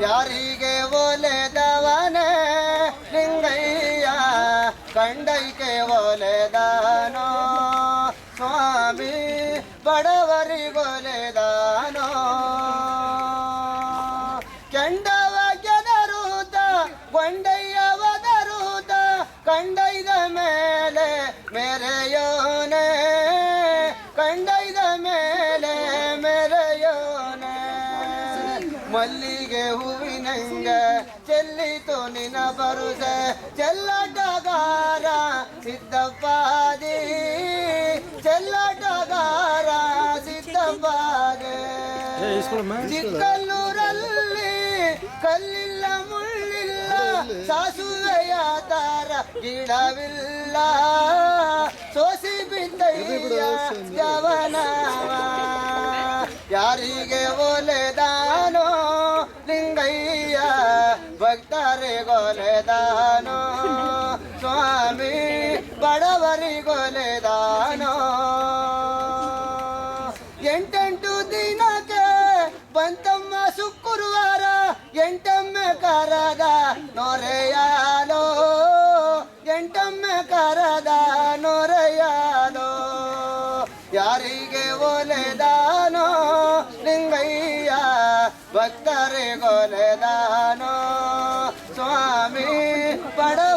ಯಾರಿಗೆ ಒಲೆದವನ ಲಿಂಗಯ್ಯ ಕಂಡೈಕೆ ಒಲೆದಾನೋ ಸ್ವಾಮಿ ಬಡವರಿಗೊಲೆದಾನೋ ಕೆಂಡವ ಜನರೂತ ಗೊಂಡಯ್ಯವ ದರೂತ ಕಂಡೈದ ಮೇಲೆ ಮೇರೆಯೋನೆ ಮಲ್ಲಿಗೆ ಹೂವಿನಂಗ ಚೆಲ್ಲಿತು ನಿನ ಬರುದೆ ಚೆಲ್ಲಟಗಾರ ಸಿದ್ದಪ್ಪಾದಿ ಚೆಲ್ಲಟಗಾರ ಸಿದ್ದಪ್ಪಾದೆ ಚಿಕ್ಕಲ್ಲೂರಲ್ಲಿ ಕಲ್ಲಿಲ್ಲ ಮುಳ್ಳಿಲ್ಲ ಸಾಸುವೆಯ ತಾರ ಗಿಡವಿಲ್ಲ ಸೋಸಿ ಬಿದ್ದಯ್ಯ ಯಾರಿಗೆ ಭಕ್ತರಿಗೊಲೆದಾನೋ ಸ್ವಾಮಿ ಬಡವರಿಗೊಲೆದಾನೋ ಎಂಟೆಂಟು ದಿನಕ್ಕೆ ಬಂತಮ್ಮ ಶುಕ್ರವಾರ ಎಂಟಮ್ಮೆ ಕರದ ನೊರೆಯಾಲೋ? ಎಂಟಮ್ಮೆ ಕರದ ನೊರೆಯಾಲೋ? ಯಾರಿಗೆ ಒಲೆದಾನೋ? ಲಿಂಗಯ್ಯ ಭಕ್ತರಿಗೊಲೆದಾನೋ பட